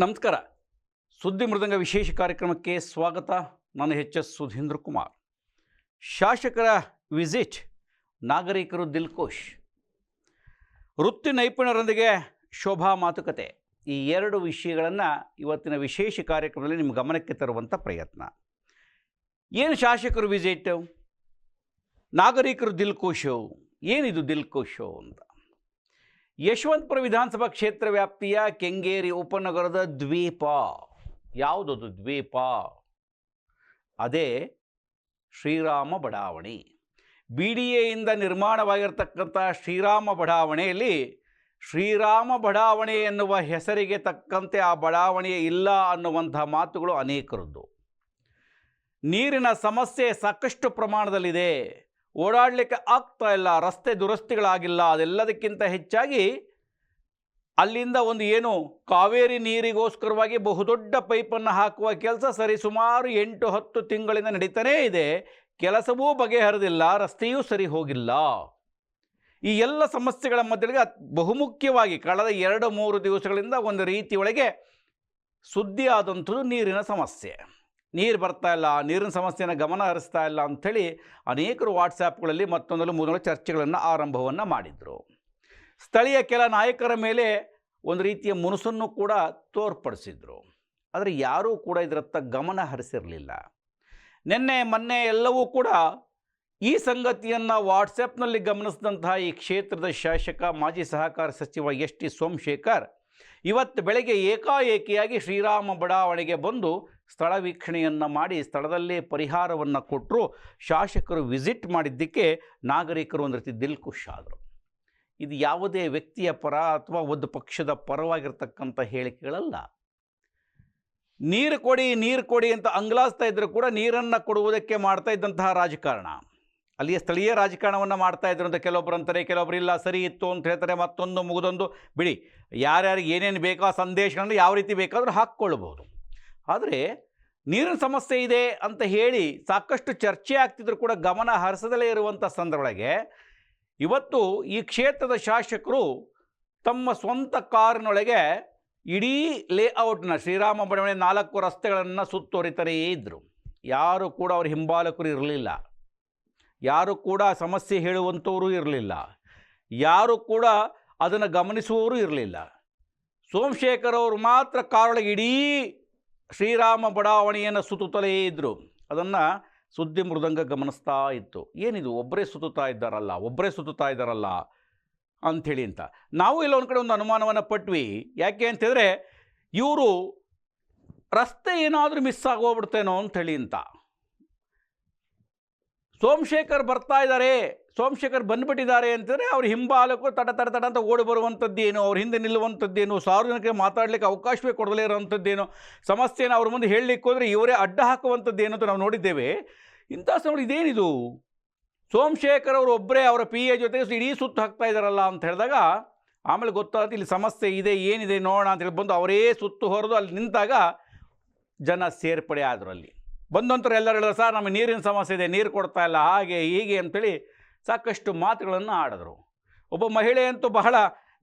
ನಮಸ್ಕಾರ. ಸುದ್ದಿ ಮೃದಂಗ ವಿಶೇಷ ಕಾರ್ಯಕ್ರಮಕ್ಕೆ ಸ್ವಾಗತ. ನಾನು ಎಚ್ ಎಸ್ ಸುಧೀಂದ್ರ ಕುಮಾರ್. ಶಾಸಕರ ವಿಸಿಟ್, ನಾಗರಿಕರು ದಿಲ್ಕೋಶ್ ವೃತ್ತಿ ನೈಪುಣ್ಯರೊಂದಿಗೆ ಶೋಭಾ ಮಾತುಕತೆ. ಈ ಎರಡು ವಿಷಯಗಳನ್ನು ಇವತ್ತಿನ ವಿಶೇಷ ಕಾರ್ಯಕ್ರಮದಲ್ಲಿ ನಿಮ್ಮ ಗಮನಕ್ಕೆ ತರುವಂಥ ಪ್ರಯತ್ನ. ಏನು ಶಾಸಕರು ವಿಸಿಟ್? ನಾಗರಿಕರು ದಿಲ್ಕೋಶು ಏನಿದು ದಿಲ್ಕೋಶು ಅಂತ? ಯಶವಂತಪುರ ವಿಧಾನಸಭಾ ಕ್ಷೇತ್ರ ವ್ಯಾಪ್ತಿಯ ಕೆಂಗೇರಿ ಉಪನಗರದ ದ್ವೀಪ. ಯಾವುದದು ದ್ವೀಪ? ಅದೇ ಶ್ರೀರಾಮ ಬಡಾವಣೆ. ಬಿ ಡಿ ಎಯಿಂದ ನಿರ್ಮಾಣವಾಗಿರ್ತಕ್ಕಂಥ ಶ್ರೀರಾಮ ಬಡಾವಣೆಯಲ್ಲಿ ಶ್ರೀರಾಮ ಬಡಾವಣೆ ಎನ್ನುವ ಹೆಸರಿಗೆ ತಕ್ಕಂತೆ ಆ ಬಡಾವಣೆ ಇಲ್ಲ ಅನ್ನುವಂಥ ಮಾತುಗಳು ಅನೇಕರದ್ದು. ನೀರಿನ ಸಮಸ್ಯೆ ಸಾಕಷ್ಟು ಪ್ರಮಾಣದಲ್ಲಿದೆ. ಓಡಾಡಲಿಕ್ಕೆ ಆಗ್ತಾ ಇಲ್ಲ, ರಸ್ತೆ ದುರಸ್ತಿಗಳಾಗಿಲ್ಲ, ಅದೆಲ್ಲದಕ್ಕಿಂತ ಹೆಚ್ಚಾಗಿ ಅಲ್ಲಿಂದ ಒಂದು ಏನು ಕಾವೇರಿ ನೀರಿಗೋಸ್ಕರವಾಗಿ ಬಹುದೊಡ್ಡ ಪೈಪನ್ನು ಹಾಕುವ ಕೆಲಸ ಸರಿ ಸುಮಾರು ಎಂಟು ಹತ್ತು ತಿಂಗಳಿಂದ ನಡೀತಾನೇ ಇದೆ. ಕೆಲಸವೂ ಬಗೆಹರಿದಿಲ್ಲ, ರಸ್ತೆಯೂ ಸರಿ ಹೋಗಿಲ್ಲ. ಈ ಎಲ್ಲ ಸಮಸ್ಯೆಗಳ ಮಧ್ಯೆಗೆ ಬಹುಮುಖ್ಯವಾಗಿ ಕಳೆದ ಎರಡು ಮೂರು ದಿವಸಗಳಿಂದ ಒಂದು ರೀತಿಯೊಳಗೆ ಸುದ್ದಿಯಾದಂಥದ್ದು ನೀರಿನ ಸಮಸ್ಯೆ. ನೀರು ಬರ್ತಾ ಇಲ್ಲ, ನೀರಿನ ಸಮಸ್ಯೆನ ಗಮನ ಹರಿಸ್ತಾ ಇಲ್ಲ ಅಂಥೇಳಿ ಅನೇಕರು ವಾಟ್ಸಾಪ್ಗಳಲ್ಲಿ ಮತ್ತೊಂದರಲ್ಲಿ ಮೂರು ಚರ್ಚೆಗಳನ್ನು ಆರಂಭವನ್ನು ಮಾಡಿದರು. ಸ್ಥಳೀಯ ಕೆಲ ನಾಯಕರ ಮೇಲೆ ಒಂದು ರೀತಿಯ ಮುನಸನ್ನು ಕೂಡ ತೋರ್ಪಡಿಸಿದರು. ಆದರೆ ಯಾರೂ ಕೂಡ ಇದರತ್ತ ಗಮನ ಹರಿಸಿರಲಿಲ್ಲ. ನಿನ್ನೆ, ಮೊನ್ನೆ ಎಲ್ಲವೂ ಕೂಡ ಈ ಸಂಗತಿಯನ್ನು ವಾಟ್ಸಪ್ನಲ್ಲಿ ಗಮನಿಸಿದಂತಹ ಈ ಕ್ಷೇತ್ರದ ಶಾಸಕ, ಮಾಜಿ ಸಹಕಾರ ಸಚಿವ ಎಸ್ ಟಿ ಸೋಮಶೇಖರ್ ಇವತ್ತು ಬೆಳಗ್ಗೆ ಏಕಾಏಕಿಯಾಗಿ ಶ್ರೀರಾಮ ಬಡಾವಣೆಗೆ ಬಂದು ಸ್ಥಳ ವೀಕ್ಷಣೆಯನ್ನು ಮಾಡಿ ಸ್ಥಳದಲ್ಲೇ ಪರಿಹಾರವನ್ನು ಕೊಟ್ಟರು ಶಾಸಕರು ವಿಸಿಟ್ ಮಾಡಿದ್ದಕ್ಕೆ ನಾಗರಿಕರು ಒಂದು ರೀತಿ ದಿಲ್ಖುಷ್ ಆದರು. ಇದು ಯಾವುದೇ ವ್ಯಕ್ತಿಯ ಪರ ಅಥವಾ ಒಂದು ಪಕ್ಷದ ಪರವಾಗಿರ್ತಕ್ಕಂಥ ಹೇಳಿಕೆಗಳಲ್ಲ. ನೀರು ಕೊಡಿ ನೀರು ಕೊಡಿ ಅಂತ ಅಂಗ್ಲಾಸ್ತಾ ಇದ್ದರೂ ಕೂಡ ನೀರನ್ನು ಕೊಡುವುದಕ್ಕೆ ಮಾಡ್ತಾ ಇದ್ದಂತಹ ರಾಜಕಾರಣ. ಅಲ್ಲಿಯ ಸ್ಥಳೀಯ ರಾಜಕಾರಣವನ್ನು ಮಾಡ್ತಾ ಇದ್ರು ಅಂತ ಕೆಲವೊಬ್ಬರು ಅಂತಾರೆ ಕೆಲವೊಬ್ಬರು ಇಲ್ಲ, ಸರಿ ಇತ್ತು ಅಂತ ಹೇಳ್ತಾರೆ, ಮತ್ತೊಂದು ಮುಗಿದೊಂದು, ಬಿಡಿ, ಯಾರ್ಯಾರಿಗೆ ಏನೇನು ಬೇಕೋ ಆ ಸಂದೇಶಗಳನ್ನು ಯಾವ ರೀತಿ ಬೇಕಾದರೂ ಹಾಕ್ಕೊಳ್ಬೋದು. ಆದರೆ ನೀರಿನ ಸಮಸ್ಯೆ ಇದೆ ಅಂತ ಹೇಳಿ ಸಾಕಷ್ಟು ಚರ್ಚೆ ಆಗ್ತಿದ್ರು ಕೂಡ ಗಮನ ಹರಿಸದಲೇ ಇರುವಂಥ ಸಂದರ್ಭೊಳಗೆ ಇವತ್ತು ಈ ಕ್ಷೇತ್ರದ ಶಾಸಕರು ತಮ್ಮ ಸ್ವಂತ ಕಾರಿನೊಳಗೆ ಇಡೀ ಲೇಔಟ್ನ ಶ್ರೀರಾಮ ಬಡಾವಣೆ ನಾಲ್ಕು ರಸ್ತೆಗಳನ್ನು ಸುತ್ತುವರಿತರೇ ಇದ್ದರು ಯಾರು ಕೂಡ ಅವ್ರ ಹಿಂಬಾಲಕರು ಇರಲಿಲ್ಲ. ಯಾರು ಕೂಡ ಸಮಸ್ಯೆ ಹೇಳುವಂಥವರು ಇರಲಿಲ್ಲ. ಯಾರು ಕೂಡ ಅದನ್ನು ಗಮನಿಸುವವರು ಇರಲಿಲ್ಲ. ಸೋಮಶೇಖರ್ ಅವರು ಮಾತ್ರ ಕಾರೊಳಗೆ ಇಡೀ ಶ್ರೀರಾಮ ಬಡಾವಣೆಯನ್ನು ಸುತ್ತುತ್ತಲೇ ಇದ್ದರು ಅದನ್ನು ಸುದ್ದಿ ಮೃದಂಗ ಗಮನಿಸ್ತಾ ಇತ್ತು. ಏನಿದು? ಒಬ್ಬರೇ ಸುತ್ತುತ್ತಾ ಇದ್ದಾರಲ್ಲ ಒಬ್ಬರೇ ಸುತ್ತುತ್ತಾ ಇದ್ದಾರಲ್ಲ ಅಂಥೇಳಿ ಅಂತ. ನಾವು ಇಲ್ಲೊಂದು ಕಡೆ ಒಂದು ಅನುಮಾನವನ್ನು ಪಟ್ವಿ. ಯಾಕೆ ಅಂತಂದರೆ ಇವರು ರಸ್ತೆ ಏನಾದರೂ ಮಿಸ್ ಆಗೋಗ್ಬಿಡ್ತೇನೋ ಅಂಥೇಳಿ ಅಂತ. ಸೋಮಶೇಖರ್ ಬರ್ತಾ ಇದ್ದಾರೆ, ಸೋಮಶೇಖರ್ ಬಂದ್ಬಿಟ್ಟಿದ್ದಾರೆ ಅಂತಂದರೆ ಅವ್ರ ಹಿಂಬಾಲಕರು ತಡ ತಡ ತಡ ಅಂತ ಓಡಿ ಬರುವಂಥದ್ದೇನು, ಅವ್ರ ಹಿಂದೆ ನಿಲ್ಲುವಂಥದ್ದೇನು ಸಾರ್ವಜನಿಕರಿಗೆ ಮಾತಾಡಲಿಕ್ಕೆ ಅವಕಾಶವೇ ಕೊಡದಲೇ ಇರೋವಂಥದ್ದೇನು, ಸಮಸ್ಯೆನ ಅವ್ರ ಮುಂದೆ ಹೇಳಲಿಕ್ಕೆ ಹೋದರೆ ಇವರೇ ಅಡ್ಡ ಹಾಕುವಂಥದ್ದೇನು ಅಂತ ನಾವು ನೋಡಿದ್ದೇವೆ. ಇಂಥ ಸಮಯ ಇದೇನಿದು? ಸೋಮಶೇಖರ್ ಅವರು ಒಬ್ಬರೇ ಅವರ ಪಿ ಎ ಜೊತೆ ಇಡೀ ಸುತ್ತು ಹಾಕ್ತಾ ಇದ್ದಾರಲ್ಲ ಅಂತ ಹೇಳಿದಾಗ, ಆಮೇಲೆ ಗೊತ್ತಾಗುತ್ತೆ ಇಲ್ಲಿ ಸಮಸ್ಯೆ ಇದೆ, ಏನಿದೆ ನೋಡೋಣ ಅಂತೇಳಿ ಬಂದು ಅವರೇ ಸುತ್ತು ಹೊರದು ಅಲ್ಲಿ ನಿಂತಾಗ ಜನ ಸೇರ್ಪಡೆ ಆದರು ಬಂದಂತರು ಎಲ್ಲರೂ ಹೇಳಿದ್ರು, ಸರ್, ನಮಗೆ ನೀರಿನ ಸಮಸ್ಯೆ ಇದೆ, ನೀರು ಕೊಡ್ತಾ ಇಲ್ಲ, ಹಾಗೆ, ಹೀಗೆ ಅಂತೇಳಿ ಸಾಕಷ್ಟು ಮಾತುಗಳನ್ನು ಆಡಿದ್ರು. ಒಬ್ಬ ಮಹಿಳೆಯಂತೂ ಬಹಳ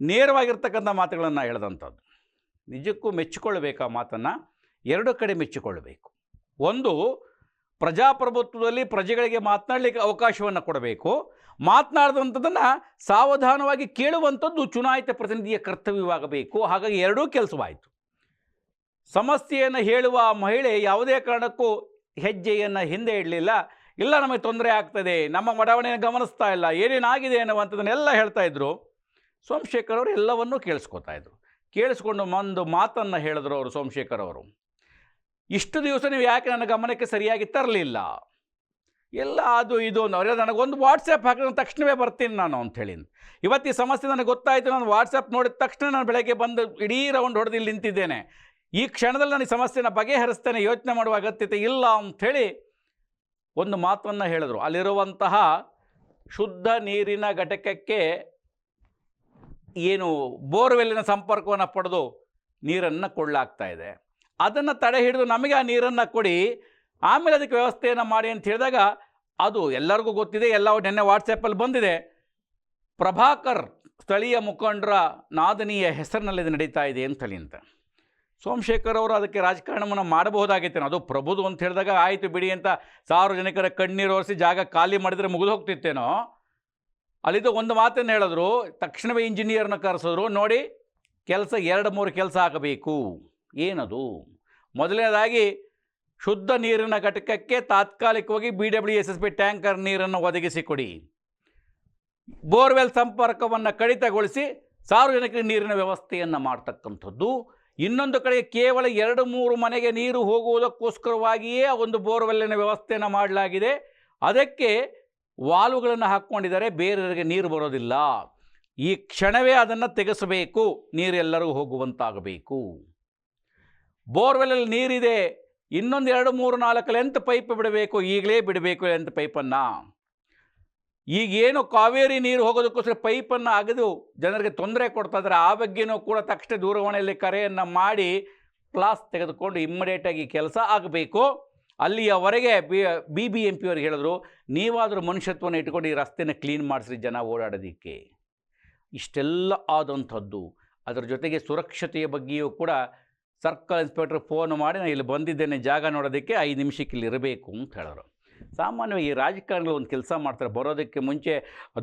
ನೇರವಾಗಿರ್ತಕ್ಕಂಥ ಮಾತುಗಳನ್ನು ಹೇಳಿದಂಥದ್ದು. ನಿಜಕ್ಕೂ ಮೆಚ್ಚಿಕೊಳ್ಳಬೇಕು ಆ ಮಾತನ್ನು, ಎರಡು ಕಡೆ ಮೆಚ್ಚಿಕೊಳ್ಳಬೇಕು. ಒಂದು, ಪ್ರಜಾಪ್ರಭುತ್ವದಲ್ಲಿ ಪ್ರಜೆಗಳಿಗೆ ಮಾತನಾಡಲಿಕ್ಕೆ ಅವಕಾಶವನ್ನು ಕೊಡಬೇಕು. ಮಾತನಾಡಿದಂಥದ್ದನ್ನು ಸಾವಧಾನವಾಗಿ ಕೇಳುವಂಥದ್ದು ಚುನಾಯಿತ ಪ್ರತಿನಿಧಿಯ ಕರ್ತವ್ಯವಾಗಬೇಕು. ಹಾಗಾಗಿ ಎರಡೂ ಕೆಲಸವಾಯಿತು. ಸಮಸ್ಯೆಯನ್ನು ಹೇಳುವ ಮಹಿಳೆ ಯಾವುದೇ ಕಾರಣಕ್ಕೂ ಹೆಜ್ಜೆಯನ್ನು ಹಿಂದೆ ಇಡಲಿಲ್ಲ. ಇಲ್ಲ, ನಮಗೆ ತೊಂದರೆ ಆಗ್ತದೆ. ನಮ್ಮ ಬಡಾವಣೆಯನ್ನು ಗಮನಿಸ್ತಾ ಇಲ್ಲ. ಏನೇನಾಗಿದೆ ಅನ್ನುವಂಥದ್ದನ್ನೆಲ್ಲ ಹೇಳ್ತಾ ಇದ್ದರು ಸೋಮಶೇಖರ್ ಅವರು ಎಲ್ಲವನ್ನೂ ಕೇಳಿಸ್ಕೊತಾ ಇದ್ರು. ಕೇಳಿಸ್ಕೊಂಡು ಒಂದು ಮಾತನ್ನು ಹೇಳಿದ್ರು ಅವರು ಸೋಮಶೇಖರ್ ಅವರು. ಇಷ್ಟು ದಿವಸ ನೀವು ಯಾಕೆ ನನ್ನ ಗಮನಕ್ಕೆ ಸರಿಯಾಗಿ ತರಲಿಲ್ಲ? ಎಲ್ಲ ಅದು ಇದು ಅವ್ರೆ ನನಗೊಂದು ವಾಟ್ಸಪ್ ಹಾಕಿದ ತಕ್ಷಣವೇ ಬರ್ತೀನಿ ನಾನು ಅಂಥೇಳಿ ಇವತ್ತು ಈ ಸಮಸ್ಯೆ ನನಗೆ ಗೊತ್ತಾಯಿತು. ನಾನು ವಾಟ್ಸಪ್ ನೋಡಿದ ತಕ್ಷಣ ನಾನು ಬೆಳಗ್ಗೆ ಬಂದು ಇಡೀ ರೌಂಡ್ ಹೊಡೆದು ನಿಂತಿದ್ದೇನೆ. ಈ ಕ್ಷಣದಲ್ಲಿ ನಾನು ಈ ಸಮಸ್ಯೆನ ಬಗೆಹರಿಸ್ತೇನೆ, ಯೋಚನೆ ಮಾಡುವ ಅಗತ್ಯತೆ ಇಲ್ಲ ಅಂಥೇಳಿ ಒಂದು ಮಾತನ್ನು ಹೇಳಿದರು. ಅಲ್ಲಿರುವಂತಹ ಶುದ್ಧ ನೀರಿನ ಘಟಕಕ್ಕೆ ಏನು ಬೋರ್ವೆಲ್ಲಿನ ಸಂಪರ್ಕವನ್ನು ಪಡೆದು ನೀರನ್ನು ಕೊಳ್ಳಾಗ್ತಾ ಇದೆ. ಅದನ್ನು ತಡೆ ಹಿಡಿದು ನಮಗೆ ಆ ನೀರನ್ನು ಕೊಡಿ, ಆಮೇಲೆ ಅದಕ್ಕೆ ವ್ಯವಸ್ಥೆಯನ್ನು ಮಾಡಿ ಅಂತ ಹೇಳಿದಾಗ ಅದು ಎಲ್ಲರಿಗೂ ಗೊತ್ತಿದೆ ಎಲ್ಲ ನಿನ್ನೆ ವಾಟ್ಸಪ್ಪಲ್ಲಿ ಬಂದಿದೆ. ಪ್ರಭಾಕರ್ ಸ್ಥಳೀಯ ಮುಖಂಡರ ನಾದನೀಯ ಹೆಸರಿನಲ್ಲಿ ಇದು ನಡೀತಾ ಇದೆ ಅಂತಲಿಂತ ಅಂತ ಸೋಮಶೇಖರ್ ಅವರು ಅದಕ್ಕೆ ರಾಜಕಾರಣವನ್ನು ಮಾಡಬಹುದಾಗಿತ್ತೇನೋ ಅದು ಪ್ರಭುದು ಅಂತ ಹೇಳಿದಾಗ ಆಯಿತು ಬಿಡಿ ಅಂತ ಸಾರ್ವಜನಿಕರ ಕಣ್ಣೀರು ಒರೆಸಿ ಜಾಗ ಖಾಲಿ ಮಾಡಿದರೆ ಮುಗಿದು ಹೋಗ್ತಿತ್ತೇನೋ? ಅಲ್ಲಿದ್ದು ಒಂದು ಮಾತನ್ನು ಹೇಳಿದ್ರು, ತಕ್ಷಣವೇ ಇಂಜಿನಿಯರ್ನ ಕರೆಸಿದ್ರು, ನೋಡಿ ಕೆಲಸ ಎರಡು ಮೂರು ಕೆಲಸ ಆಗಬೇಕು ಏನದು? ಮೊದಲನೇದಾಗಿ ಶುದ್ಧ ನೀರಿನ ಘಟಕಕ್ಕೆ ತಾತ್ಕಾಲಿಕವಾಗಿ B W S S B tanker ನೀರನ್ನು ಒದಗಿಸಿಕೊಡಿ. ಬೋರ್ವೆಲ್ ಸಂಪರ್ಕವನ್ನು ಕಡಿತಗೊಳಿಸಿ ಸಾರ್ವಜನಿಕ ನೀರಿನ ವ್ಯವಸ್ಥೆಯನ್ನು ಮಾಡ್ತಕ್ಕಂಥದ್ದು. ಇನ್ನೊಂದು ಕಡೆ ಕೇವಲ ಎರಡು ಮೂರು ಮನೆಗೆ ನೀರು ಹೋಗುವುದಕ್ಕೋಸ್ಕರವಾಗಿಯೇ ಒಂದು ಬೋರ್ವೆಲ್ಲಿನ ವ್ಯವಸ್ಥೆಯನ್ನು ಮಾಡಲಾಗಿದೆ. ಅದಕ್ಕೆ ವಾಲುಗಳನ್ನು ಹಾಕ್ಕೊಂಡಿದ್ದಾರೆ. ಬೇರೆಯವರಿಗೆ ನೀರು ಬರೋದಿಲ್ಲ. ಈ ಕ್ಷಣವೇ ಅದನ್ನು ತೆಗೆಸಬೇಕು. ನೀರೆಲ್ಲರೂ ಹೋಗುವಂತಾಗಬೇಕು. ಬೋರ್ವೆಲ್ಲಲ್ಲಿ ನೀರಿದೆ. ಇನ್ನೊಂದು ಎರಡು ಮೂರು ನಾಲ್ಕು ಲೆಂತ್ ಪೈಪ್ ಬಿಡಬೇಕು. ಈಗಲೇ ಬಿಡಬೇಕು ಲೆಂತ್ ಪೈಪನ್ನು ಈಗೇನು ಕಾವೇರಿ ನೀರು ಹೋಗೋದಕ್ಕೋಸ್ಕರ ಪೈಪನ್ನು ಅಗೆದು ಜನರಿಗೆ ತೊಂದರೆ ಕೊಡ್ತಾ ಇದ್ದಾರೆ, ಆ ಬಗ್ಗೆನೂ ಕೂಡ ತಕ್ಷಣ ದೂರವಾಣಿಯಲ್ಲಿ ಕರೆಯನ್ನು ಮಾಡಿ ಕ್ಲಾಸ್ ತೆಗೆದುಕೊಂಡು ಇಮ್ಮಿಡಿಯೇಟಾಗಿ ಕೆಲಸ ಆಗಬೇಕು. ಅಲ್ಲಿಯವರೆಗೆ B B B M P ಅವ್ರಿಗೆ ಹೇಳಿದ್ರು, ನೀವಾದರೂ ಮನುಷ್ಯತ್ವವನ್ನು ಇಟ್ಕೊಂಡು ಈ ರಸ್ತೆನ ಕ್ಲೀನ್ ಮಾಡಿಸ್ರಿ, ಜನ ಓಡಾಡೋದಕ್ಕೆ. ಇಷ್ಟೆಲ್ಲ ಆದಂಥದ್ದು. ಅದರ ಜೊತೆಗೆ ಸುರಕ್ಷತೆಯ ಬಗ್ಗೆಯೂ ಕೂಡ ಸರ್ಕಲ್ ಇನ್ಸ್ಪೆಕ್ಟ್ರ್ ಫೋನ್ ಮಾಡಿ ನಾನು ಇಲ್ಲಿ ಬಂದಿದ್ದೇನೆ, ಜಾಗ ನೋಡೋದಕ್ಕೆ ಐದು ನಿಮಿಷಕ್ಕೆ ಇಲ್ಲಿ ಇರಬೇಕು, ಅಂತ ಹೇಳಿದ್ರು ಸಾಮಾನ್ಯವಾಗಿ ರಾಜಕಾರಣಿಗಳು ಒಂದು ಕೆಲಸ ಮಾಡ್ತಾರೆ, ಬರೋದಕ್ಕೆ ಮುಂಚೆ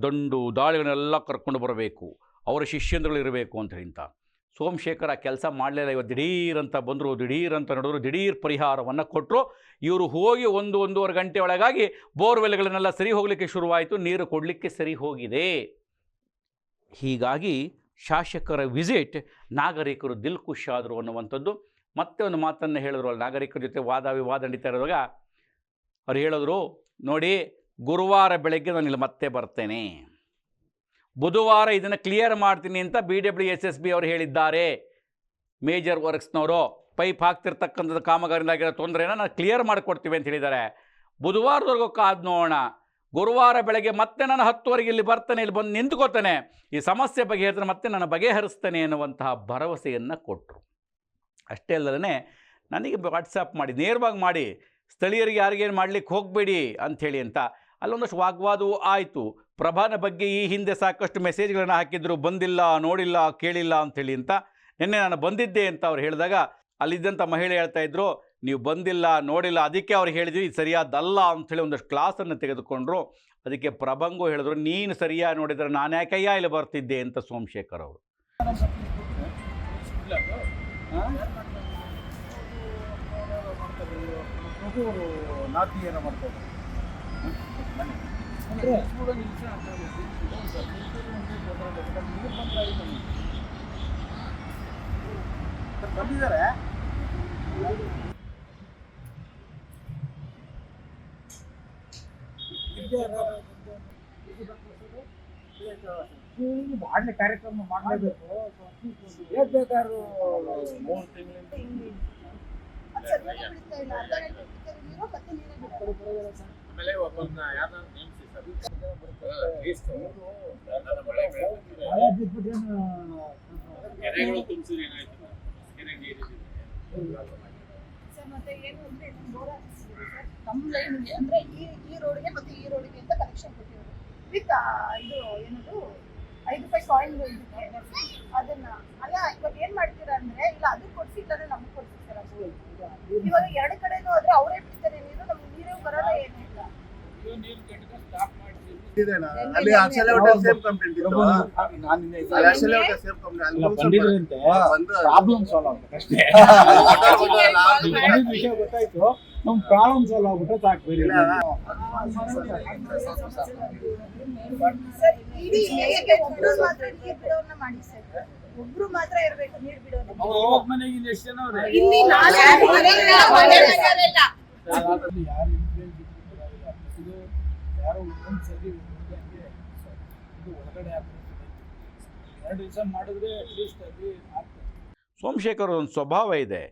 ದಂಡು ದಾಳಿಗಳನ್ನೆಲ್ಲ ಕರ್ಕೊಂಡು ಬರಬೇಕು, ಅವರ ಶಿಷ್ಯಂದ್ರುಗಳು ಇರಬೇಕು ಅಂತ ಅಂತ ಸೋಮಶೇಖರ್ ಆ ಕೆಲಸ ಮಾಡಲಿಲ್ಲ, ಇವತ್ತು ದಿಢೀರ್ ಅಂತ ಬಂದರು, ದಿಢೀರ್ ಅಂತ ನೋಡಿದ್ರು, ದಿಢೀರ್ ಪರಿಹಾರವನ್ನು ಕೊಟ್ಟರು ಇವರು ಹೋಗಿ ಒಂದು ಒಂದೂವರೆ ಗಂಟೆ ಒಳಗಾಗಿ ಬೋರ್ವೆಲ್ಗಳನ್ನೆಲ್ಲ ಸರಿ ಹೋಗಲಿಕ್ಕೆ ಶುರುವಾಯಿತು, ನೀರು ಕೊಡಲಿಕ್ಕೆ ಸರಿ ಹೋಗಿದೆ. ಹೀಗಾಗಿ ಶಾಸಕರ ವಿಸಿಟ್ ನಾಗರಿಕರು ದಿಲ್ ಖುಷ್ ಆದರು ಅನ್ನುವಂಥದ್ದು. ಮತ್ತೆ ಒಂದು ಮಾತನ್ನು ಹೇಳಿದ್ರು ಅಲ್ಲಿ ನಾಗರಿಕರ ಜೊತೆ ವಾದ ವಿವಾದ ನಡೀತಾ ಇರುವಾಗ ಅವ್ರು ಹೇಳಿದ್ರು, ನೋಡಿ, ಗುರುವಾರ ಬೆಳಗ್ಗೆ ನಾನು ಇಲ್ಲಿ ಮತ್ತೆ ಬರ್ತೇನೆ. ಬುಧವಾರ ಇದನ್ನು ಕ್ಲಿಯರ್ ಮಾಡ್ತೀನಿ ಅಂತ B W S S B ಅವರು ಹೇಳಿದ್ದಾರೆ. ಮೇಜರ್ ವರ್ಕ್ಸ್ನವರು ಪೈಪ್ ಹಾಕ್ತಿರ್ತಕ್ಕಂಥದ್ದು ಕಾಮಗಾರಿಯಿಂದಾಗಿರೋ ತೊಂದರೆನ ನಾನು ಕ್ಲಿಯರ್ ಮಾಡಿಕೊಡ್ತೀವಿ ಅಂತ ಹೇಳಿದ್ದಾರೆ. ಬುಧವಾರದವರೆಗೂ ಕಾದು ನೋಡೋಣ. ಗುರುವಾರ ಬೆಳಗ್ಗೆ ಮತ್ತೆ ನಾನು ಹತ್ತುವರೆಗೆ ಇಲ್ಲಿ ಬರ್ತೇನೆ, ಇಲ್ಲಿ ಬಂದು ನಿಂತ್ಕೋತೇನೆ. ಈ ಸಮಸ್ಯೆ ಬಗೆಹರಿದ್ರೆ ಮತ್ತೆ ನಾನು ಬಗೆಹರಿಸ್ತೇನೆ ಎನ್ನುವಂತಹ ಭರವಸೆಯನ್ನು ಕೊಟ್ಟರು ಅಷ್ಟೇ ಅಲ್ಲದೇ ನನಗೆ ವಾಟ್ಸಪ್ ಮಾಡಿ, ನೇರವಾಗಿ ಮಾಡಿ ಸ್ಥಳೀಯರಿಗೆ ಯಾರಿಗೇನು ಮಾಡಲಿಕ್ಕೆ ಹೋಗಬೇಡಿ ಅಂಥೇಳಿ ಅಂತ ಅಲ್ಲೊಂದಷ್ಟು ವಾಗ್ವಾದವೂ ಆಯಿತು. ಪ್ರಭಾನ ಬಗ್ಗೆ ಈ ಹಿಂದೆ ಸಾಕಷ್ಟು ಮೆಸೇಜ್ಗಳನ್ನು ಹಾಕಿದ್ರು ಬಂದಿಲ್ಲ ನೋಡಿಲ್ಲ ಕೇಳಿಲ್ಲ ಅಂಥೇಳಿ ಅಂತ ನಿನ್ನೆ ನಾನು ಬಂದಿದ್ದೆ ಅಂತ ಅವ್ರು ಹೇಳಿದಾಗ ಅಲ್ಲಿದ್ದಂಥ ಮಹಿಳೆ ಹೇಳ್ತಾ ಇದ್ರು ನೀವು ಬಂದಿಲ್ಲ ನೋಡಿಲ್ಲ ಅದಕ್ಕೆ ಅವ್ರು ಹೇಳಿದ್ವಿ ಇದು ಸರಿಯಾದಲ್ಲ ಅಂಥೇಳಿ ಒಂದಷ್ಟು ಕ್ಲಾಸನ್ನು ತೆಗೆದುಕೊಂಡ್ರು. ಅದಕ್ಕೆ ಪ್ರಭಂಗು ಹೇಳಿದ್ರು ನೀನು ಸರಿಯಾಗಿ ನೋಡಿದರೆ ನಾನು ಯಾಕಯ್ಯ ಇಲ್ಲಿ ಬರ್ತಿದ್ದೆ? ಅಂತ ಸೋಮಶೇಖರ್ ಅವರು. ಮಗು ನಾಟಿ ಏನೋ ಮಾಡ್ತಾರೆ ಅಂದರೆ ಬಂದಿದ್ದಾರೆ. ಮಾಡಲಿ ಕಾರ್ಯಕ್ರಮ ಮಾಡಲೇಬೇಕು. ಬೇಕಾದ್ರೂ ಮೂರು ತಿಂಗಳಿಂದ. ಸರ್. ಮತ್ತೆ ಏನು ಅಂದ್ರೆ ಅಂದ್ರೆ ಈ ಈ ರೋಡ್ಗೆ ಮತ್ತೆ ಈ ರೋಡ್ಗೆ ಅಂತ ಕೊಟ್ಟಿರೋದು. ಇದು ಏನದು? ಐದು ರೂಪಾಯಿ ಅದನ್ನ, ಅಲ್ಲ, ಇವಾಗ ಏನ್ ಮಾಡ್ತೀರಾ ಅಂದ್ರೆ, ಇಲ್ಲ, ಅದು ಕೊಡ್ಸಿ ಇಲ್ಲಾಂದ್ರೆ ನಮ್ಗೆ ಕೊಡ್ಸಿ. ಇವಾಗ ಎರಡು ಕಡೆನೂ ಆದ್ರೆ ಅವರೇ ಬಿಡ್ತಾರೆ ನೀರು ನಮ್ಗೆ ನೀರೇ ಬರಲ್ಲ ಏನಿಲ್ಲ? ಅಲ್ಲಿ ಅರ್ಸಲೆ ಹೋಟೆಲ್ ಸೇಮ್ ಕಂಪ್ಲೇಂಟ್ ಇತ್ತು ಅಲ್ಲಿ ಅರ್ಸಲೆ ಹೋಟೆಲ್ ಸೇಮ್ ಕಂಪ್ಲೇಂಟ್ ಅಲ್ಲಿ ಬಂದಿದ್ರಂತೆ ಪ್ರಾಬ್ಲಮ್ ಸಾಲ್ವ್ ಅಷ್ಟೇ ಬಂದಿದ್ದ ವಿಷಯ ಗೊತ್ತಾಯ್ತು ನಮ್ ಪ್ರಾಬ್ಲಮ್ ಸಾಲ್ವ್ ಆಗ್ಬಿಟ್ರೆ ಸಾಕು ಬೇರೆ ಸರ್ ಇಡೀ ಏರಿಯಾಗೆ ಒಬ್ರು ಮಾತ್ರ ನೀರ್ ಬಿಡೋರ್ನ ಮಾಡಿ ಸರ್ ಒಬ್ರು ಮಾತ್ರ ಇರ್ಬೇಕು ನೀರ್ ಸೋಮಶೇಖರ್ ಒಂದು ಸ್ವಭಾವ ಇದೆ.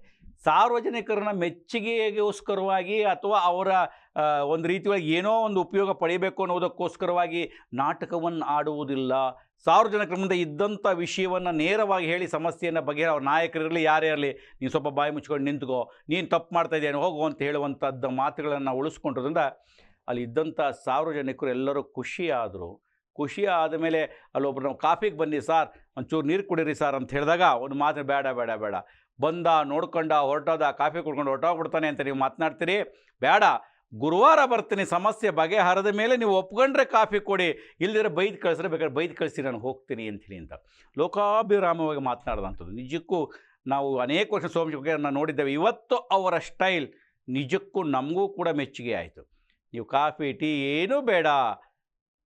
ಸಾರ್ವಜನಿಕರನ್ನ ಮೆಚ್ಚುಗೆಗೋಸ್ಕರವಾಗಿ ಅಥವಾ ಅವರ ಒಂದು ರೀತಿಯೊಳಗೆ ಏನೋ ಒಂದು ಉಪಯೋಗ ಪಡೆಯಬೇಕು ಅನ್ನೋದಕ್ಕೋಸ್ಕರವಾಗಿ ನಾಟಕವನ್ನು ಆಡುವುದಿಲ್ಲ. ಸಾರ್ವಜನಿಕರ ಮುಂದೆ ಇದ್ದಂಥ ವಿಷಯವನ್ನು ನೇರವಾಗಿ ಹೇಳಿ ಸಮಸ್ಯೆಯನ್ನು ಬಗೆಹರ ಅವ್ರ ನಾಯಕರಿರಲಿ ಯಾರೇ ಇರಲಿ, ನೀನು ಸ್ವಲ್ಪ ಬಾಯಿ ಮುಚ್ಕೊಂಡು ನಿಂತ್ಕೋ, ನೀನು ತಪ್ಪು ಮಾಡ್ತಾ ಇದ್ದೇನೆ ಹೋಗು ಅಂತ ಹೇಳುವಂಥದ್ದು ಮಾತುಗಳನ್ನು ಉಳಿಸ್ಕೊಂಡ್ರಿಂದ ಅಲ್ಲಿ ಇದ್ದಂಥ ಸಾರ್ವಜನಿಕರು ಎಲ್ಲರೂ ಖುಷಿಯಾದರು. ಖುಷಿ ಆದಮೇಲೆ ಅಲ್ಲೊಬ್ರು ನಾವು ಕಾಫಿಗೆ ಬನ್ನಿ ಸರ್, ಒಂಚೂರು ನೀರು ಕುಡೀರಿ ಸರ್ ಅಂತ ಹೇಳಿದಾಗ ಒಂದು ಮಾತು ಬೇಡ ಬೇಡ ಬೇಡ. ಬಂದ ನೋಡ್ಕೊಂಡ ಹೊರಟೋದ, ಕಾಫಿ ಕುಡ್ಕೊಂಡು ಹೊರಟೋಗ್ಬಿಡ್ತಾನೆ ಅಂತ ನೀವು ಮಾತನಾಡ್ತೀರಿ? ಬೇಡ. ಗುರುವಾರ ಬರ್ತೀನಿ, ಸಮಸ್ಯೆ ಬಗೆಹರದ ಮೇಲೆ ನೀವು ಒಪ್ಕೊಂಡ್ರೆ ಕಾಫಿ ಕೊಡಿ ಇಲ್ಲದಿರ ಬೈದು ಕಳಿಸ್ರೆ ಬೇಕಾದ್ರೆ ಬೈದು ಕಳಿಸಿ ನಾನು ಹೋಗ್ತೀನಿ ಅಂತೀನಿ ಅಂತ. ಲೋಕಾಭಿರಾಮವಾಗಿ ಮಾತನಾಡಿದಂಥದ್ದು. ನಿಜಕ್ಕೂ ನಾವು ಅನೇಕ ವರ್ಷ ಸೋಮಶೇಖರನ್ನ ನೋಡಿದ್ದೇವೆ. ಇವತ್ತು ಅವರ ಸ್ಟೈಲ್ ನಿಜಕ್ಕೂ ನಮಗೂ ಕೂಡ ಮೆಚ್ಚುಗೆ ಆಯಿತು. ನೀವು ಕಾಫಿ, ಟೀ ಏನೂ ಬೇಡ.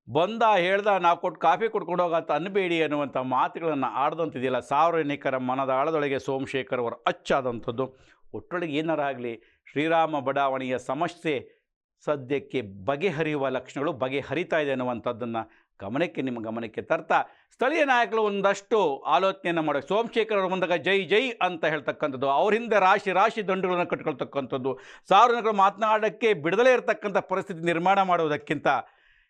ಬಂದ ಹೇಳ್ದ ನಾವು ಕೊಟ್ಟು ಕಾಫಿ ಕೊಟ್ಕೊಂಡು ಹೋಗಂತ ಅನ್ಬೇಡಿ ಅನ್ನುವಂಥ ಮಾತುಗಳನ್ನು ಆಡ್ದಂತಿದೆಯಲ್ಲ ಸಾರ್ವಜನಿಕರ ಮನದ ಆಳದೊಳಗೆ ಸೋಮಶೇಖರ್ ಅವರು ಅಚ್ಚಾದಂಥದ್ದು. ಒಟ್ಟೊಳಗೆ ಏನಾರಾಗಲಿ ಶ್ರೀರಾಮ ಬಡಾವಣೆಯ ಸಮಸ್ಯೆ ಸದ್ಯಕ್ಕೆ ಬಗೆಹರಿಯುವ ಲಕ್ಷಣಗಳು ಬಗೆಹರಿತಾ ಇದೆ ಅನ್ನುವಂಥದ್ದನ್ನು ಗಮನಕ್ಕೆ ನಿಮ್ಮ ಗಮನಕ್ಕೆ ತರ್ತಾ ಸ್ಥಳೀಯ ನಾಯಕರು ಒಂದಷ್ಟು ಆಲೋಚನೆಯನ್ನು ಮಾಡಿ. ಸೋಮಶೇಖರ್ ಅವರು ಮುಂದಾಗ ಜೈ ಜೈ ಅಂತ ಹೇಳ್ತಕ್ಕಂಥದ್ದು. ಅವ್ರ ಹಿಂದೆ ರಾಶಿ ರಾಶಿ ದಂಡುಗಳನ್ನು ಕಟ್ಕೊಳ್ತಕ್ಕಂಥದ್ದು. ಸಾರ್ವಜನಿಕರು ಮಾತನಾಡೋಕ್ಕೆ ಬಿಡದಲೇ ಇರತಕ್ಕಂಥ ಪರಿಸ್ಥಿತಿ ನಿರ್ಮಾಣ ಮಾಡುವುದಕ್ಕಿಂತ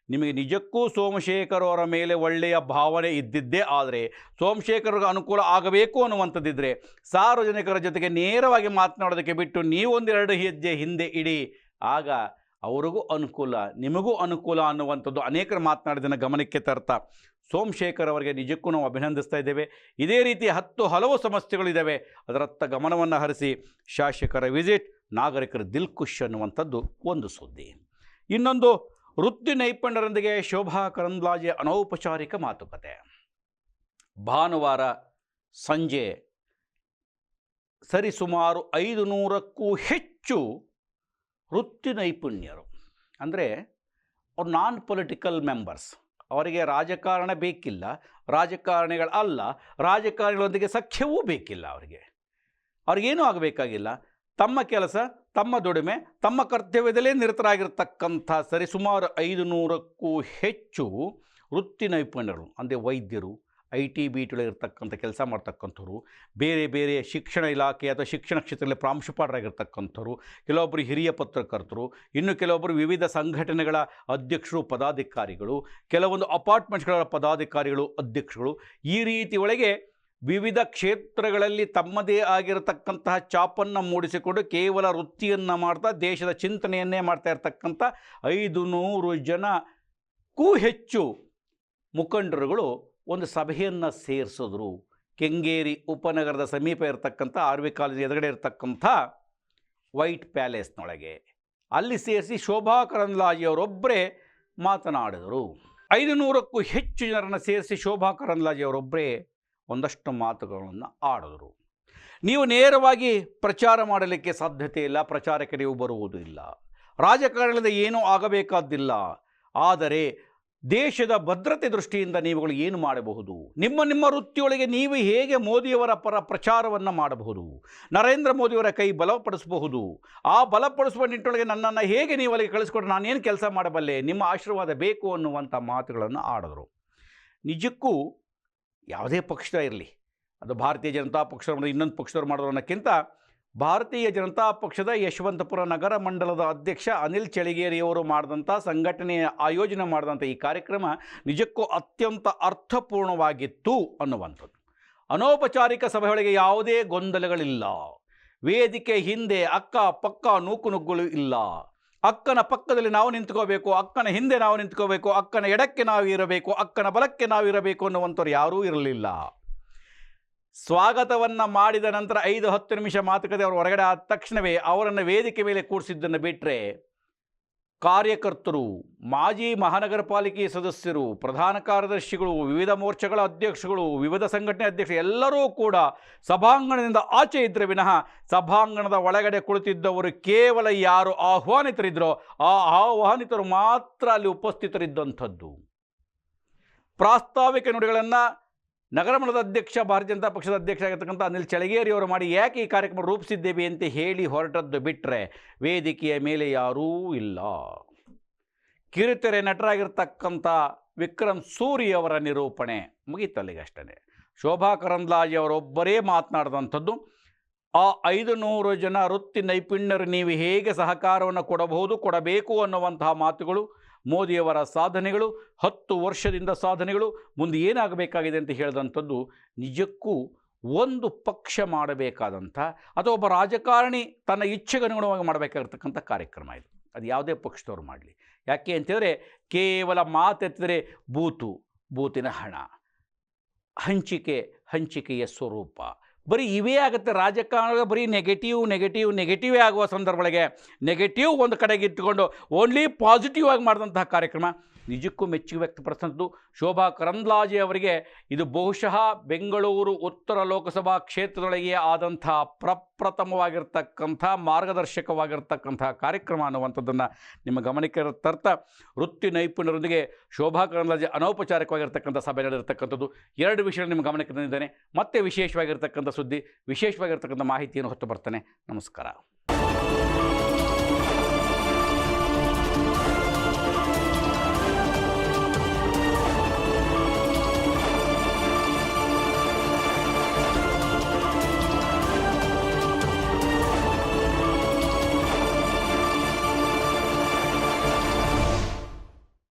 ನಿಮಗೆ ನಿಜಕ್ಕೂ ಸೋಮಶೇಖರ್ ಅವರ ಮೇಲೆ ಒಳ್ಳೆಯ ಭಾವನೆ ಇದ್ದಿದ್ದೇ ಆದರೆ, ಸೋಮಶೇಖರ್ಗೆ ಅನುಕೂಲ ಆಗಬೇಕು ಅನ್ನುವಂಥದ್ದಿದ್ದರೆ ಸಾರ್ವಜನಿಕರ ಜೊತೆಗೆ ನೇರವಾಗಿ ಮಾತನಾಡೋದಕ್ಕೆ ಬಿಟ್ಟು ನೀವೊಂದೆರಡು ಹೆಜ್ಜೆ ಹಿಂದೆ ಇಡಿ. ಆಗ ಅವ್ರಿಗೂ ಅನುಕೂಲ, ನಿಮಗೂ ಅನುಕೂಲ ಅನ್ನುವಂಥದ್ದು ಅನೇಕರು ಮಾತನಾಡಿದ್ದನ್ನು ಗಮನಕ್ಕೆ ತರ್ತಾ. ಸೋಮಶೇಖರ್ ಅವರಿಗೆ ನಿಜಕ್ಕೂ ನಾವು ಅಭಿನಂದಿಸ್ತಾ ಇದ್ದೇವೆ. ಇದೇ ರೀತಿ ಹತ್ತು ಹಲವು ಸಮಸ್ಯೆಗಳಿದ್ದಾವೆ. ಅದರತ್ತ ಗಮನವನ್ನು ಹರಿಸಿ ಶಾಸಕರ ವಿಸಿಟ್, ನಾಗರಿಕರ ದಿಲ್ಖುಷ್ ಅನ್ನುವಂಥದ್ದು ಒಂದು ಸುದ್ದಿ. ಇನ್ನೊಂದು, ವೃತ್ತಿ ನೈಪುಣ್ಯರೊಂದಿಗೆ ಶೋಭಾ ಕರಂದ್ಲಾಜೆ ಅನೌಪಚಾರಿಕ ಮಾತುಕತೆ. ಭಾನುವಾರ ಸಂಜೆ ಸರಿಸುಮಾರು ಐದು ನೂರಕ್ಕೂ ಹೆಚ್ಚು ವೃತ್ತಿ ನೈಪುಣ್ಯರು ಅಂದರೆ ಅವ್ರು ನಾನ್ ಪೊಲಿಟಿಕಲ್ ಮೆಂಬರ್ಸ್ ಅವರಿಗೆ ರಾಜಕಾರಣ ಬೇಕಿಲ್ಲ, ರಾಜಕಾರಣಿಗಳು ಅಲ್ಲ, ರಾಜಕಾರಣಿಗಳೊಂದಿಗೆ ಸಖ್ಯವೂ ಬೇಕಿಲ್ಲ ಅವರಿಗೆ. ಅವ್ರಿಗೇನೂ ಆಗಬೇಕಾಗಿಲ್ಲ. ತಮ್ಮ ಕೆಲಸ, ತಮ್ಮ ದುಡಿಮೆ, ತಮ್ಮ ಕರ್ತವ್ಯದಲ್ಲೇ ನಿರತರಾಗಿರ್ತಕ್ಕಂಥ ಸರಿಸುಮಾರು ಐದು ನೂರಕ್ಕೂ ಹೆಚ್ಚು ವೃತ್ತಿ ನೈಪುಣ್ಯರು ಅಂದರೆ ವೈದ್ಯರು ಐ ಟಿ ಬಿ ಟಿ ಇರ್ತಕ್ಕಂಥ ಕೆಲಸ ಮಾಡ್ತಕ್ಕಂಥವ್ರು, ಬೇರೆ ಬೇರೆ ಶಿಕ್ಷಣ ಇಲಾಖೆ ಅಥವಾ ಶಿಕ್ಷಣ ಕ್ಷೇತ್ರದಲ್ಲಿ ಪ್ರಾಂಶುಪಾಲರಾಗಿರ್ತಕ್ಕಂಥವ್ರು ಕೆಲವೊಬ್ಬರು ಹಿರಿಯ ಪತ್ರಕರ್ತರು, ಇನ್ನು ಕೆಲವೊಬ್ಬರು ವಿವಿಧ ಸಂಘಟನೆಗಳ ಅಧ್ಯಕ್ಷರು, ಪದಾಧಿಕಾರಿಗಳು, ಕೆಲವೊಂದು ಅಪಾರ್ಟ್ಮೆಂಟ್ಸ್ಗಳ ಪದಾಧಿಕಾರಿಗಳು, ಅಧ್ಯಕ್ಷಗಳು, ಈ ರೀತಿ ಒಳಗೆ ವಿವಿಧ ಕ್ಷೇತ್ರಗಳಲ್ಲಿ ತಮ್ಮದೇ ಆಗಿರತಕ್ಕಂತಹ ಚಾಪನ್ನು ಮೂಡಿಸಿಕೊಂಡು ಕೇವಲ ವೃತ್ತಿಯನ್ನು ಮಾಡ್ತಾ, ದೇಶದ ಚಿಂತನೆಯನ್ನೇ ಮಾಡ್ತಾ ಇರತಕ್ಕಂಥ ಐದು ನೂರು ಜನಕ್ಕೂ ಹೆಚ್ಚು ಮುಖಂಡರುಗಳು ಒಂದು ಸಭೆಯನ್ನು ಸೇರಿಸಿದ್ರು. ಕೆಂಗೇರಿ ಉಪನಗರದ ಸಮೀಪ ಇರತಕ್ಕಂಥ ಆರ್ ವಿ ಕಾಲೇಜ್ ಎದುರುಗಡೆ ಇರತಕ್ಕಂಥ ವೈಟ್ ಪ್ಯಾಲೇಸ್ನೊಳಗೆ. ಅಲ್ಲಿ ಸೇರಿಸಿ ಶೋಭಾ ಕರಂದ್ಲಾಜಿಯವರೊಬ್ಬರೇ ಮಾತನಾಡಿದರು. ಐದು ನೂರಕ್ಕೂ ಹೆಚ್ಚು ಜನರನ್ನು ಸೇರಿಸಿ ಶೋಭಾ ಕರಂದ್ಲಾಜಿಯವರೊಬ್ಬರೇ ಒಂದಷ್ಟು ಮಾತುಗಳನ್ನು ಆಡಿದರು. ನೀವು ನೇರವಾಗಿ ಪ್ರಚಾರ ಮಾಡಲಿಕ್ಕೆ ಸಾಧ್ಯತೆ ಇಲ್ಲ, ಪ್ರಚಾರಕ್ಕೆ ನೀವು ಬರುವುದೂ ಇಲ್ಲ ರಾಜಕಾರಣದ ಏನೂ ಆಗಬೇಕಾದ್ದಿಲ್ಲ. ಆದರೆ ದೇಶದ ಭದ್ರತೆ ದೃಷ್ಟಿಯಿಂದ ನೀವುಗಳು ಏನು ಮಾಡಬಹುದು? ನಿಮ್ಮ ನಿಮ್ಮ ವೃತ್ತಿಯೊಳಗೆ ನೀವು ಹೇಗೆ ಮೋದಿಯವರ ಪರ ಪ್ರಚಾರವನ್ನು ಮಾಡಬಹುದು? ನರೇಂದ್ರ ಮೋದಿಯವರ ಕೈ ಬಲಪಡಿಸಬಹುದು? ಆ ಬಲಪಡಿಸುವ ನಿಟ್ಟೊಳಗೆ ನನ್ನನ್ನು ಹೇಗೆ ನೀವು ಅಲ್ಲಿಗೆ ಕಳಿಸ್ಕೊಟ್ರೆ ನಾನೇನು ಕೆಲಸ ಮಾಡಬಲ್ಲೆ? ನಿಮ್ಮ ಆಶೀರ್ವಾದ ಬೇಕು ಅನ್ನುವಂಥ ಮಾತುಗಳನ್ನು ಆಡಿದ್ರು. ನಿಜಕ್ಕೂ ಯಾವುದೇ ಪಕ್ಷ ಇರಲಿ. ಅದು ಭಾರತೀಯ ಜನತಾ ಪಕ್ಷ ಇನ್ನೊಂದು ಪಕ್ಷದವ್ರು ಮಾಡೋದು ಅನ್ನೋಕ್ಕಿಂತ ಭಾರತೀಯ ಜನತಾ ಪಕ್ಷದ ಯಶವಂತಪುರ ನಗರ ಮಂಡಲದ ಅಧ್ಯಕ್ಷ ಅನಿಲ್ ಚಳಿಗೇರಿಯವರು ಮಾಡಿದಂಥ ಸಂಘಟನೆಯ ಆಯೋಜನೆ ಮಾಡಿದಂಥ ಈ ಕಾರ್ಯಕ್ರಮ ನಿಜಕ್ಕೂ ಅತ್ಯಂತ ಅರ್ಥಪೂರ್ಣವಾಗಿತ್ತು ಅನ್ನುವಂಥದ್ದು. ಅನೌಪಚಾರಿಕ ಸಭೆಯೊಳಗೆ ಯಾವುದೇ ಗೊಂದಲಗಳಿಲ್ಲ. ವೇದಿಕೆ ಹಿಂದೆ ಅಕ್ಕ ಪಕ್ಕ ನೂಕುನುಗ್ಗುಗಳು ಇಲ್ಲ. ಅಕ್ಕನ ಪಕ್ಕದಲ್ಲಿ ನಾವು ನಿಂತ್ಕೋಬೇಕು, ಅಕ್ಕನ ಹಿಂದೆ ನಾವು ನಿಂತ್ಕೋಬೇಕು, ಅಕ್ಕನ ಎಡಕ್ಕೆ ನಾವು ಇರಬೇಕು, ಅಕ್ಕನ ಬಲಕ್ಕೆ ನಾವು ಇರಬೇಕು ಅನ್ನುವಂಥವ್ರು ಯಾರೂ ಇರಲಿಲ್ಲ. ಸ್ವಾಗತವನ್ನು ಮಾಡಿದ ನಂತರ ಐದು ಹತ್ತು ನಿಮಿಷ ಮಾತುಕತೆ ಅವರು ಹೊರಗಡೆ ಆದ ತಕ್ಷಣವೇ ಅವರನ್ನು ವೇದಿಕೆ ಮೇಲೆ ಕೂರಿಸಿದ್ದನ್ನು ಬಿಟ್ಟರೆ ಕಾರ್ಯಕರ್ತರು, ಮಾಜಿ ಮಹಾನಗರ ಪಾಲಿಕೆ ಸದಸ್ಯರು, ಪ್ರಧಾನ ಕಾರ್ಯದರ್ಶಿಗಳು, ವಿವಿಧ ಮೋರ್ಚಾಗಳ ಅಧ್ಯಕ್ಷಗಳು, ವಿವಿಧ ಸಂಘಟನೆ ಅಧ್ಯಕ್ಷರು ಎಲ್ಲರೂ ಕೂಡ ಸಭಾಂಗಣದಿಂದ ಆಚೆ ಇದ್ದರೆ ವಿನಃ ಸಭಾಂಗಣದ ಒಳಗಡೆ ಕುಳಿತಿದ್ದವರು ಕೇವಲ ಯಾರು ಆಹ್ವಾನಿತರಿದ್ದರೋ ಆ ಆಹ್ವಾನಿತರು ಮಾತ್ರ ಅಲ್ಲಿ ಉಪಸ್ಥಿತರಿದ್ದಂಥದ್ದು. ಪ್ರಾಸ್ತಾವಿಕ ನುಡಿಗಳನ್ನು ನಗರ ಮಂಡಲದ ಅಧ್ಯಕ್ಷ, ಭಾರತೀಯ ಜನತಾ ಪಕ್ಷದ ಅಧ್ಯಕ್ಷ ಆಗಿರ್ತಕ್ಕಂಥ ಅನಿಲ್ ಚಳಗೇರಿ ಅವರು ಮಾಡಿ ಯಾಕೆ ಈ ಕಾರ್ಯಕ್ರಮ ರೂಪಿಸಿದ್ದೇವೆ ಅಂತ ಹೇಳಿ ಹೊರಟದ್ದು ಬಿಟ್ಟರೆ ವೇದಿಕೆಯ ಮೇಲೆ ಯಾರೂ ಇಲ್ಲ. ಕಿರುತೆರೆ ನಟರಾಗಿರ್ತಕ್ಕಂಥ ವಿಕ್ರಮ್ ಸೂರಿ ಅವರ ನಿರೂಪಣೆ ಮುಗೀತು ಅಲ್ಲಿಗೆ ಅಷ್ಟೇ ಶೋಭಾ ಕರಂದ್ಲಾಜೆ ಅವರೊಬ್ಬರೇ ಮಾತನಾಡಿದಂಥದ್ದು, ಆ ಐದು ನೂರು ಜನ ವೃತ್ತಿ ನೈಪುಣ್ಯರು ನೀವು ಹೇಗೆ ಸಹಕಾರವನ್ನು ಕೊಡಬಹುದು, ಕೊಡಬೇಕು ಅನ್ನುವಂತಹ ಮಾತುಗಳು ಮೋದಿಯವರ ಸಾಧನೆಗಳು, ಹತ್ತು ವರ್ಷದಿಂದ ಸಾಧನೆಗಳು, ಮುಂದೆ ಏನಾಗಬೇಕಾಗಿದೆ ಅಂತ ಹೇಳಿದಂಥದ್ದು ನಿಜಕ್ಕೂ ಒಂದು ಪಕ್ಷ ಮಾಡಬೇಕಾದಂಥ ಅಥವಾ ಒಬ್ಬ ರಾಜಕಾರಣಿ ತನ್ನ ಇಚ್ಛೆಗೆ ಅನುಗುಣವಾಗಿ ಮಾಡಬೇಕಾಗಿರ್ತಕ್ಕಂಥ ಕಾರ್ಯಕ್ರಮ ಇದು. ಅದು ಯಾವುದೇ ಪಕ್ಷದವ್ರು ಮಾಡಲಿ. ಯಾಕೆ ಅಂತೇಳಿದ್ರೆ ಕೇವಲ ಮಾತೆತ್ತಿದರೆ ಬೂತು, ಬೂತಿನ ಹಣ, ಹಂಚಿಕೆ, ಹಂಚಿಕೆಯ ಸ್ವರೂಪ. ಬರೀ ಇವೇ ಆಗುತ್ತೆ. ರಾಜಕಾರಣ ಬರೀ ನೆಗೆಟಿವ್ ನೆಗೆಟಿವ್ ನೆಗೆಟಿವೇ ಆಗುವ ಸಂದರ್ಭಗಳಿಗೆ ನೆಗೆಟಿವ್ ಒಂದು ಕಡೆಗೆ ಇಟ್ಟುಕೊಂಡು ಓನ್ಲಿ ಪಾಸಿಟಿವ್ ಆಗಿ ಮಾಡಿದಂತಹ ಕಾರ್ಯಕ್ರಮ ನಿಜಕ್ಕೂ ಮೆಚ್ಚುಗೆ ವ್ಯಕ್ತಪಡಿಸಿದ್ದು ಶೋಭಾ ಕರಂದ್ಲಾಜೆ ಅವರಿಗೆ ಇದು ಬಹುಶಃ ಬೆಂಗಳೂರು ಉತ್ತರ ಲೋಕಸಭಾ ಕ್ಷೇತ್ರದೊಳಗೆ ಆದಂಥ ಪ್ರಪ್ರಥಮವಾಗಿರ್ತಕ್ಕಂಥ ಮಾರ್ಗದರ್ಶಕವಾಗಿರ್ತಕ್ಕಂಥ ಕಾರ್ಯಕ್ರಮ ಅನ್ನುವಂಥದ್ದನ್ನು ನಿಮ್ಮ ಗಮನಕ್ಕೆ ತರ್ತಾ ವೃತ್ತಿ ನೈಪುಣ್ಯರೊಂದಿಗೆ ಶೋಭಾ ಕರಂದ್ಲಾಜೆ ಅನೌಪಚಾರಿಕವಾಗಿರ್ತಕ್ಕಂಥ ಸಭೆ ನಡೆದಿರ್ತಕ್ಕಂಥದ್ದು. ಎರಡು ವಿಷಯ ನಿಮ್ಮ ಗಮನಕ್ಕೆ ತಂದಿದ್ದೇನೆ. ಮತ್ತೆ ವಿಶೇಷವಾಗಿರ್ತಕ್ಕಂಥ ಸುದ್ದಿ, ವಿಶೇಷವಾಗಿರ್ತಕ್ಕಂಥ ಮಾಹಿತಿಯನ್ನು ಹೊತ್ತು ಬರ್ತಾನೆ. ನಮಸ್ಕಾರ.